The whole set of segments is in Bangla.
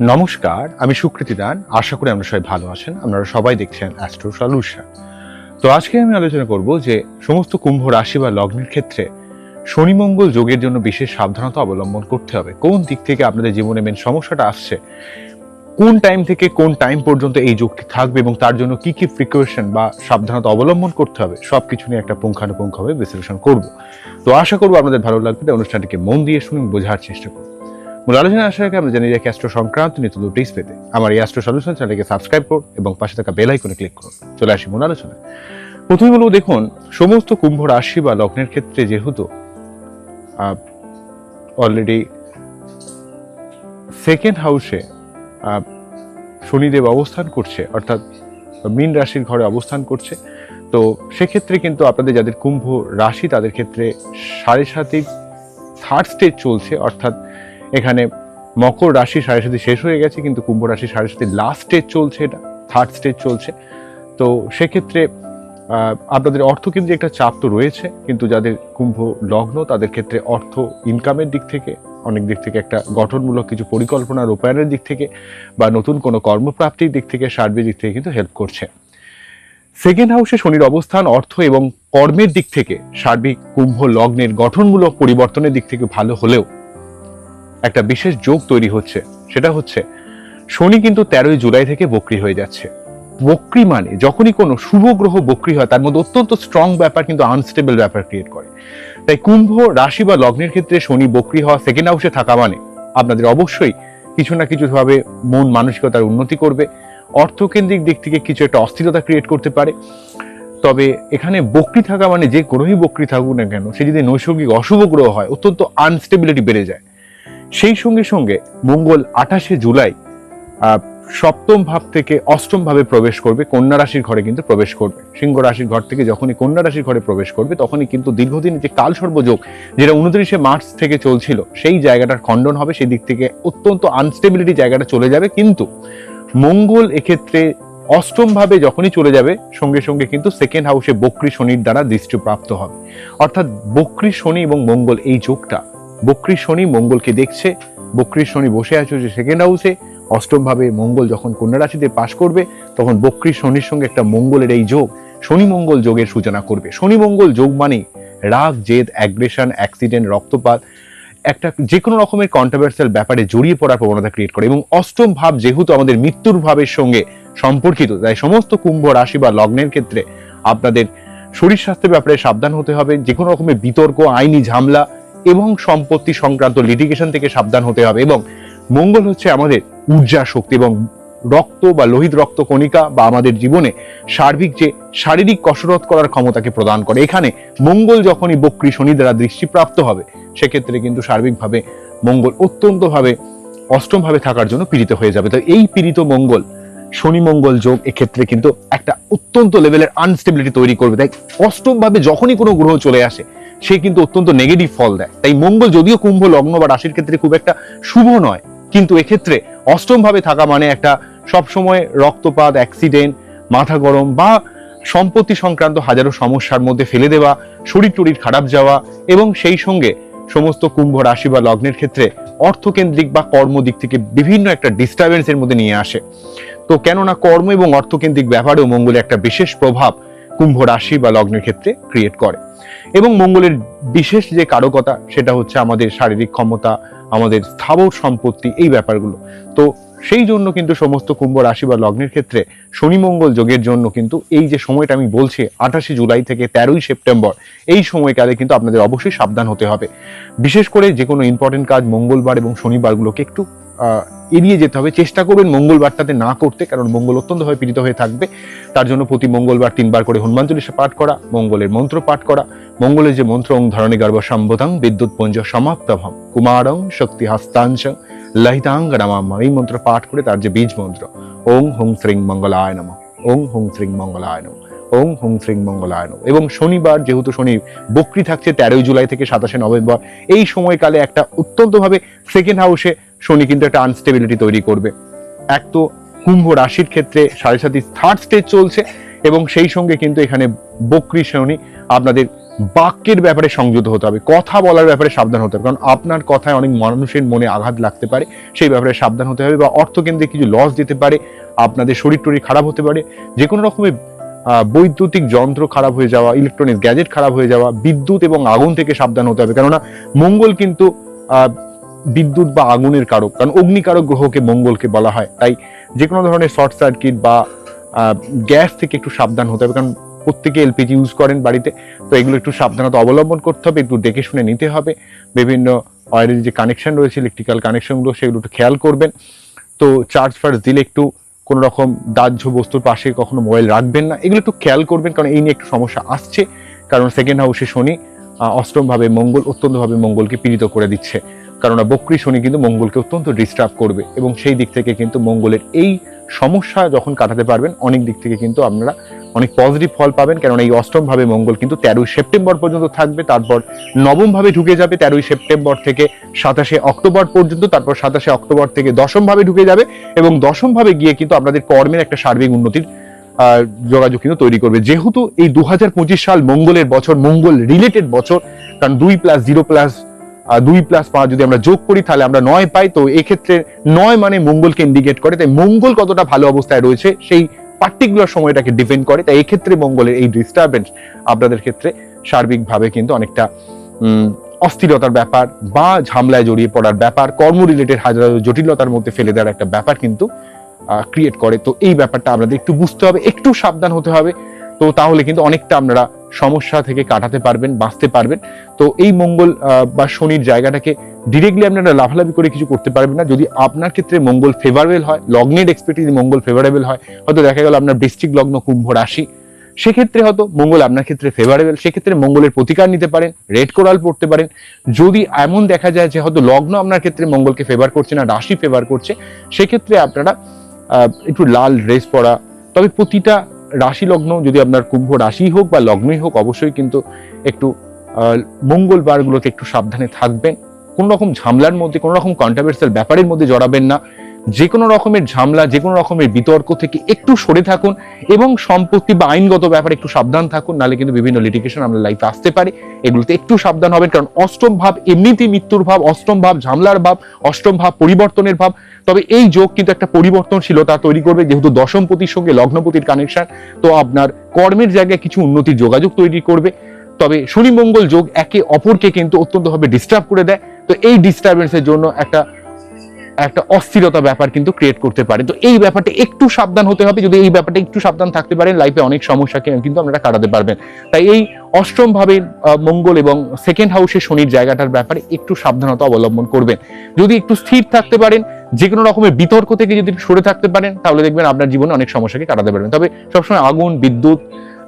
নমস্কার, আমি সুকৃতি দান। আশা করি আমরা সবাই ভালো আছেন। আপনারা সবাই দেখছেন অ্যাস্ট্রো সলিউশন তো আজকে আমি আলোচনা করব যে সমস্ত কুম্ভ রাশি বা লগ্নের ক্ষেত্রে শনি মঙ্গল যোগের জন্য বিশেষ সাবধানতা অবলম্বন করতে হবে। কোন দিক থেকে আপনাদের জীবনে মেন সমস্যাটা আসছে? কোন টাইম থেকে কোন টাইম পর্যন্ত এই যোগটি থাকবে এবং তার জন্য কি কি প্রিকশন বা সাবধানতা অবলম্বন করতে হবে সব কিছু নিয়ে একটা পুঙ্খানুপুঙ্খভাবে বিশ্লেষণ করব। তো আশা করব আপনাদের ভালো লাগবে। অনুষ্ঠানটিকে মন দিয়ে শুনুন, বোঝার চেষ্টা করুন মূল আলোচনা আসার আগে আমরা জানি যে অ্যাস্ট্রো সংক্রান্ত নিত্য টিপস পেতে। আমার এই অ্যাস্ট্রো সলিউশন চ্যানেলকে সাবস্ক্রাইব করুন এবং পাশে থাকা বেল আইকনে ক্লিক করুন। চলে আসি মূল আলোচনায়। প্রথমে বলব, দেখুন, সমস্ত কুম্ভ রাশি বা লগ্নের ক্ষেত্রে যেহেতু অলরেডি সেকেন্ড হাউসে শনিদেব অবস্থান করছে, অর্থাৎ মীন রাশির ঘরে অবস্থান করছে, তো সেক্ষেত্রে কিন্তু আপনাদের যাদের কুম্ভ রাশি তাদের ক্ষেত্রে সাড়ে সাতিক থার্ড স্টেজ চলছে, অর্থাৎ এখানে মকর রাশি সাড়ে সাথে শেষ হয়ে গেছে, কিন্তু কুম্ভ রাশি সাড়ে সাথে লাস্ট স্টেজ চলছে এটা থার্ড স্টেজ চলছে। তো সেক্ষেত্রে আপনাদের অর্থ কিন্তু একটা চাপ তো রয়েছে, কিন্তু যাদের কুম্ভ লগ্ন, তাদের ক্ষেত্রে অর্থ ইনকামের দিক থেকে, অনেক দিক থেকে একটা গঠনমূলক কিছু পরিকল্পনা রূপায়ণের দিক থেকে, বা নতুন কোনো কর্মপ্রাপ্তির দিক থেকে, সার্বিক দিক থেকে কিন্তু হেল্প করছে। সেকেন্ড হাউসে শনির অবস্থান, অর্থ এবং কর্মের দিক থেকে, সার্বিক কুম্ভ লগ্নের গঠনমূলক পরিবর্তনের দিক থেকে ভালো হলেও একটা বিশেষ যোগ তৈরি হচ্ছে। সেটা হচ্ছে, শনি কিন্তু তেরোই জুলাই থেকে বক্রি হয়ে যাচ্ছে। বক্রি মানে যখনই কোনো শুভ গ্রহ বক্রি হয়, তার মধ্যে অত্যন্ত স্ট্রং ব্যাপার কিন্তু আনস্টেবল ব্যাপার ক্রিয়েট করে। তাই কুম্ভ রাশি বা লগ্নের ক্ষেত্রে শনি বক্রি হওয়া সেকেন্ড হাউসে থাকা মানে আপনাদের অবশ্যই কিছু না কিছু ভাবে মন মানসিকতার উন্নতি করবে। অর্থকেন্দ্রিক দিক থেকে কিছু একটা অস্থিরতা ক্রিয়েট করতে পারে। তবে এখানে বক্রি থাকা মানে যে গ্রহই বক্রি থাকুক না কেন, সে যদি নৈসর্গিক অশুভ গ্রহ হয়, অত্যন্ত আনস্টেবিলিটি বেড়ে যায়। সেই সঙ্গে সঙ্গে মঙ্গল আঠাশে জুলাই সপ্তম ভাব থেকে অষ্টম ভাবে প্রবেশ করবে, কন্যা রাশির ঘরে কিন্তু প্রবেশ করবে। সিংহ রাশির ঘর থেকে যখনই কন্যা রাশির ঘরে প্রবেশ করবে, তখনই কিন্তু দীর্ঘদিন যে কাল সর্বযোগ যেটা উনত্রিশে মার্চ থেকে চলছিল, সেই জায়গাটার খণ্ডন হবে, সেই দিক থেকে অত্যন্ত আনস্টেবিলিটি জায়গাটা চলে যাবে। কিন্তু মঙ্গল এক্ষেত্রে অষ্টম ভাবে যখনই চলে যাবে, সঙ্গে সঙ্গে কিন্তু সেকেন্ড হাউসে বক্রি শনির দ্বারা দৃষ্টিপ্রাপ্ত হবে। অর্থাৎ বক্রি শনি এবং মঙ্গল এই যোগটা বক্রি শনি মঙ্গলকে দেখছে, বক্রি শনি বসে আছে যে সেকেন্ড হাউসে অষ্টম ভাবে মঙ্গল যখন কন্যা রাশিতে পাশ করবে, তখন বক্রি শনির সঙ্গে একটা মঙ্গলের এই যোগ। শনি মঙ্গল যোগের সূচনা করবে। শনি মঙ্গল যোগ মানে রাগ, জেদ অ্যাগ্রেশন অ্যাক্সিডেন্ট রক্তপাত, একটা যে কোনো রকমের কন্ট্রোভার্সিয়াল ব্যাপারে জড়িয়ে পড়ার প্রবণতা ক্রিয়েট করে। এবং অষ্টম ভাব যেহেতু আমাদের মৃত্যুর ভাবের সঙ্গে সম্পর্কিত, তাই সমস্ত কুম্ভ রাশি বা লগ্নের ক্ষেত্রে আপনাদের শরীর স্বাস্থ্যের ব্যাপারে সাবধান হতে হবে। যে কোনো রকমের বিতর্ক, আইনি ঝামেলা এবং সম্পত্তি সংক্রান্ত লিটিগেশন থেকে সাবধান হতে হবে এবং মঙ্গল হচ্ছে আমাদের ঊর্জা শক্তি এবং রক্ত বা লোহিত রক্ত কণিকা বা আমাদের জীবনে সার্বিক যে শারীরিক কসরত করার ক্ষমতাকে প্রদান করে। এখানে মঙ্গল যখনই বক্রী শনি দ্বারা দৃষ্টিপ্রাপ্ত হবে, সেক্ষেত্রে কিন্তু সার্বিকভাবে মঙ্গল অত্যন্তভাবে অষ্টমভাবে থাকার জন্য পীড়িত হয়ে যাবে। তো এই পীড়িত মঙ্গল, শনি মঙ্গল যোগ এক্ষেত্রে কিন্তু একটা অত্যন্ত লেভেলের আনস্টেবিলিটি তৈরি করবে। তাই অষ্টমভাবে যখনই কোনো গ্রহ চলে আসে সে কিন্তু অত্যন্ত নেগেটিভ ফল দেয়। তাই মঙ্গল যদিও কুম্ভ, লগ্ন বা রাশির ক্ষেত্রে খুব একটা শুভ নয়, কিন্তু এক্ষেত্রে অষ্টম ভাবে থাকা মানে একটা সবসময় রক্তপাত অ্যাক্সিডেন্ট মাথা গরম বা সম্পত্তি সংক্রান্ত হাজারো সমস্যার মধ্যে ফেলে দেওয়া, শরীর টরির খারাপ যাওয়া এবং সেই সঙ্গে সমস্ত কুম্ভ রাশি বা লগ্নের ক্ষেত্রে অর্থকেন্দ্রিক বা কর্ম দিক থেকে বিভিন্ন একটা ডিস্টারবেন্সের মধ্যে নিয়ে আসে। তো কেননা কর্ম এবং অর্থকেন্দ্রিক ব্যাপারেও মঙ্গলের একটা বিশেষ প্রভাব কুম্ভ রাশি বা লগ্নের ক্ষেত্রে ক্রিয়েট করে। এবং মঙ্গলের বিশেষ যে কারকতা, সেটা হচ্ছে আমাদের শারীরিক ক্ষমতা, আমাদের স্থাবর সম্পত্তি, এই ব্যাপারগুলো। তো সেই জন্য কিন্তু সমস্ত কুম্ভ রাশি বা লগ্নের ক্ষেত্রে শনি মঙ্গল যোগের জন্য কিন্তু এই যে সময়টা আমি বলছি, আঠাশে জুলাই থেকে তেরোই সেপ্টেম্বর, এই সময়কালে কিন্তু আপনাদের অবশ্যই সাবধান হতে হবে। বিশেষ করে যে কোনো ইম্পর্টেন্ট কাজ মঙ্গলবার এবং শনিবারগুলোকে একটু এড়িয়ে যেতে হবে। চেষ্টা করবেন মঙ্গলবারটাতে না করতে, কারণ মঙ্গল অত্যন্তভাবে পীড়িত হয়ে থাকবে। তার জন্য প্রতি মঙ্গলবার তিনবার করে হনুমান চল্লিশা পাঠ করা, মঙ্গলের মন্ত্র পাঠ করা মঙ্গলের যে মন্ত্র ওং ধরণী গর্ভ সম্বোধং, বিদ্যুৎ পুঞ্জ সমাপ্তভম কুমারং শক্তি হস্তাংশ লহিতাঙ্গ এই মন্ত্র পাঠ করে তার যে বীজ মন্ত্র, ওং হুং শ্রীং মঙ্গলায় নম, ওং হুং শ্রীং মঙ্গলায় নম, ওং হুং শ্রীং নম। এবং শনিবার, যেহেতু শনি বকরি থাকছে তেরোই জুলাই থেকে সাতাশে নভেম্বর, এই সময়কালে একটা অত্যন্তভাবে সেকেন্ড হাউসে শনি কিন্তু একটা আনস্টেবিলিটি তৈরি করবে। এক তো কুম্ভ রাশির ক্ষেত্রে সাড়ে সাতি থার্ড স্টেজ চলছে, এবং সেই সঙ্গে কিন্তু এখানে বকরি শনি আপনাদের বাক্যের ব্যাপারে সংযত হতে হবে, কথা বলার ব্যাপারে সাবধান হতে হবে, কারণ আপনার কথায় অনেক মানুষের মনে আঘাত লাগতে পারে, সেই ব্যাপারে সাবধান হতে হবে বা অর্থকেন্দ্রে কিছু লস দিতে পারে, আপনাদের শরীর টরীর খারাপ হতে পারে যে কোনো রকমের বৈদ্যুতিক যন্ত্র খারাপ হয়ে যাওয়া ইলেকট্রনিক্স গ্যাজেট খারাপ হয়ে যাওয়া, বিদ্যুৎ এবং আগুন থেকে সাবধান হতে হবে, কেননা মঙ্গল কিন্তু বিদ্যুৎ বা আগুনের কারক, কারণ অগ্নিকারক গ্রহকে মঙ্গলকে বলা হয়, তাই যে কোনো ধরনের শর্ট সার্কিট বা গ্যাস থেকে একটু সাবধান হতে হবে, কারণ প্রত্যেকে এলপিজি ইউজ করেন বাড়িতে। তো এগুলো একটু সাবধানতা অবলম্বন করতে হবে, একটু দেখে শুনে নিতে হবে। বিভিন্ন ওয়ারের যে কানেকশন রয়েছে ইলেকট্রিক্যাল কানেকশনগুলো সেগুলো একটু খেয়াল করবেন। তো চার্জ ফার্জ দিলে একটু কোনো রকম দাহ্য বস্তুর পাশে কখনো মোবাইল রাখবেন না। এগুলো একটু খেয়াল করবেন, কারণ এই নিয়ে একটু সমস্যা আসছে। কারণ সেকেন্ড হাউসে শনি অষ্টমভাবে মঙ্গল, অত্যন্তভাবে মঙ্গলকে পীড়িত করে দিচ্ছে। কারণ বক্রী শনি কিন্তু মঙ্গলকে অত্যন্ত ডিস্টার্ব করবে এবং সেই দিক থেকে কিন্তু মঙ্গলের এই সমস্যা যখন কাটাতে পারবেন, অনেক দিক থেকে কিন্তু আপনারা অনেক পজিটিভ ফল পাবেন। কারণ এই অষ্টম ভাবে মঙ্গল কিন্তু তেরোই সেপ্টেম্বর পর্যন্ত থাকবে, তারপর নবম ভাবে ঢুকে যাবে তেরোই সেপ্টেম্বর থেকে সাতাশে অক্টোবর পর্যন্ত, তারপর সাতাশে অক্টোবর থেকে দশম ভাবে ঢুকে যাবে এবং দশম ভাবে গিয়ে কিন্তু আপনাদের কর্মের একটা সার্বিক উন্নতির যোগাযোগ কিন্তু তৈরি করবে। যেহেতু এই দু হাজার পঁচিশ সাল মঙ্গলের বছর, মঙ্গল রিলেটেড বছর, কারণ দুই প্লাস জিরো প্লাস দুই প্লাস পাঁচ যদি আমরা যোগ করি, তাহলে আমরা নয় পাই। তো এক্ষেত্রে নয় মানে মঙ্গলকে ইন্ডিকেট করে। তাই মঙ্গল কতটা ভালো অবস্থায় রয়েছে, সেই পার্টিকুলার সময়টাকে ডিপেন্ড করে। তাই এক্ষেত্রে মঙ্গলের এই ডিস্টারবেন্স আপনাদের ক্ষেত্রে সার্বিকভাবে কিন্তু অনেকটা অস্থিরতার ব্যাপার বা ঝামলায় জড়িয়ে পড়ার ব্যাপার কর্ম রিলেটেড হাজার জটিলতার মধ্যে ফেলে দেওয়ার একটা ব্যাপার কিন্তু ক্রিয়েট করে। তো এই ব্যাপারটা আপনাদের একটু বুঝতে হবে, একটু সাবধান হতে হবে। তো তাহলে কিন্তু অনেকটা আপনারা সমস্যা থেকে কাটাতে পারবেন, বাঁচতে পারবেন। তো এই মঙ্গল বা শনির জায়গাটাকে ডিরেক্টলি আপনারা লাভালাভি করে কিছু করতে পারবেন না। যদি আপনার ক্ষেত্রে মঙ্গল ফেভারেবল হয়, লগ্নের এক্সপেক্ট যদি মঙ্গল ফেভারেবল হয়, হয়তো দেখা গেল আপনার বৃষ্টিক লগ্ন কুম্ভ রাশি। সেক্ষেত্রে হয়তো মঙ্গল আপনার ক্ষেত্রে ফেভারেবল সেক্ষেত্রে মঙ্গলের প্রতিকার নিতে পারেন রেড কোরাল পড়তে পারেন। যদি এমন দেখা যায় যে হয়তো লগ্ন আপনার ক্ষেত্রে মঙ্গলকে ফেভার করছে না, রাশি ফেভার করছে, সেক্ষেত্রে আপনারা একটু লাল ড্রেস পরা, তবে প্রতিটা রাশি লগ্ন যদি আপনার কুম্ভ রাশি হোক বা লগ্নই হোক, অবশ্যই কিন্তু একটু মঙ্গলবারগুলোতে একটু সাবধানে থাকবেন। কোনো রকম ঝামলার মধ্যে কোনো রকম কন্ট্রাভার্সাল ব্যাপারের মধ্যে জড়াবেন না। যে কোনো রকমের ঝামলা যে কোনো রকমের বিতর্ক থেকে একটু সরে থাকুন এবং সম্পত্তি বা আইনগত ব্যাপারে একটু সাবধান থাকুন, নাহলে কিন্তু বিভিন্ন লিটিগেশন আপনার লাইফে আসতে পারে। এগুলোতে একটু সাবধান হবেন, কারণ অষ্টম ভাব এমনিতেই মৃত্যুর ভাব, অষ্টম ভাব ঝামলার ভাব, অষ্টম ভাব পরিবর্তনের ভাব। তবে এই যোগ কিন্তু একটা পরিবর্তনশীলতা তৈরি করবে, যেহেতু দশমপতির সঙ্গে লগ্নপতির কানেকশন তো আপনার কর্মের জায়গায় কিছু উন্নতির যোগাযোগ তৈরি করবে। তবে শনি মঙ্গল যোগ একে অপরকে কিন্তু অত্যন্তভাবে ডিস্টার্ব করে দেয়। তো এই ডিস্টারবেন্সের জন্য একটা একটা অস্থিরতা ব্যাপার কিন্তু ক্রিয়েট করতে পারে। তো এই ব্যাপারটা একটু সাবধান হতে হবে। যদি এই ব্যাপারটা একটু সাবধান থাকতে পারেন লাইফে অনেক সমস্যাকে কিন্তু আপনারা কাটাতে পারবেন। তাই এই অষ্টম ভাবে মঙ্গল এবং সেকেন্ড হাউসে শনির জায়গাটার ব্যাপারে একটু সাবধানতা অবলম্বন করবেন। যদি একটু স্থির থাকতে পারেন যে কোনো রকমের বিতর্ক থেকে যদি সরে থাকতে পারেন, তাহলে দেখবেন আপনার জীবনে অনেক সমস্যাকে কাটাতে পারবেন। তবে সবসময় আগুন, বিদ্যুৎ,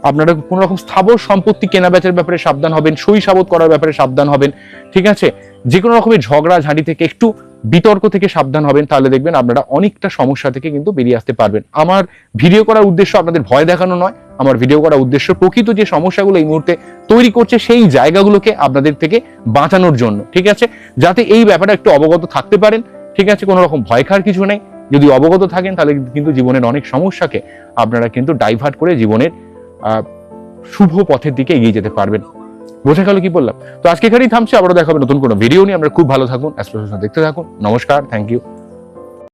আপনারা কোনো রকম স্থাবর সম্পত্তি কেনা বেচার ব্যাপারে সাবধান হবেন সই সাবত করার ব্যাপারে সাবধান হবেন, ঠিক আছে? যে কোনো রকমের ঝগড়া, ঝাঁটি থেকে একটু বিতর্ক থেকে সাবধান হবেন, তাহলে দেখবেন আপনারা অনেকটা সমস্যা থেকে কিন্তু বেরিয়ে আসতে পারবেন। আমার ভিডিও করার উদ্দেশ্য আপনাদের ভয় দেখানো নয়, আমার ভিডিও করার উদ্দেশ্য প্রকৃত যে সমস্যাগুলো এই মুহূর্তে তৈরি করছে সেই জায়গাগুলোকে আপনাদের থেকে বাঁচানোর জন্য, ঠিক আছে? যাতে এই ব্যাপারে একটু অবগত থাকতে পারেন, ঠিক আছে? কোনো রকম ভয় খার কিছু নেই। যদি অবগত থাকেন, তাহলে কিন্তু জীবনের অনেক সমস্যাকে আপনারা কিন্তু ডাইভার্ট করে জীবনের শুভ পথের দিকে এগিয়ে যেতে পারবেন। বোঝা গেল কি বললাম? তো আজকে এখানেই থামছি, আবারও দেখা হবে নতুন কোনো ভিডিও নিয়ে। আমরা খুব ভালো থাকুন দেখতে থাকুন। নমস্কার থ্যাংক ইউ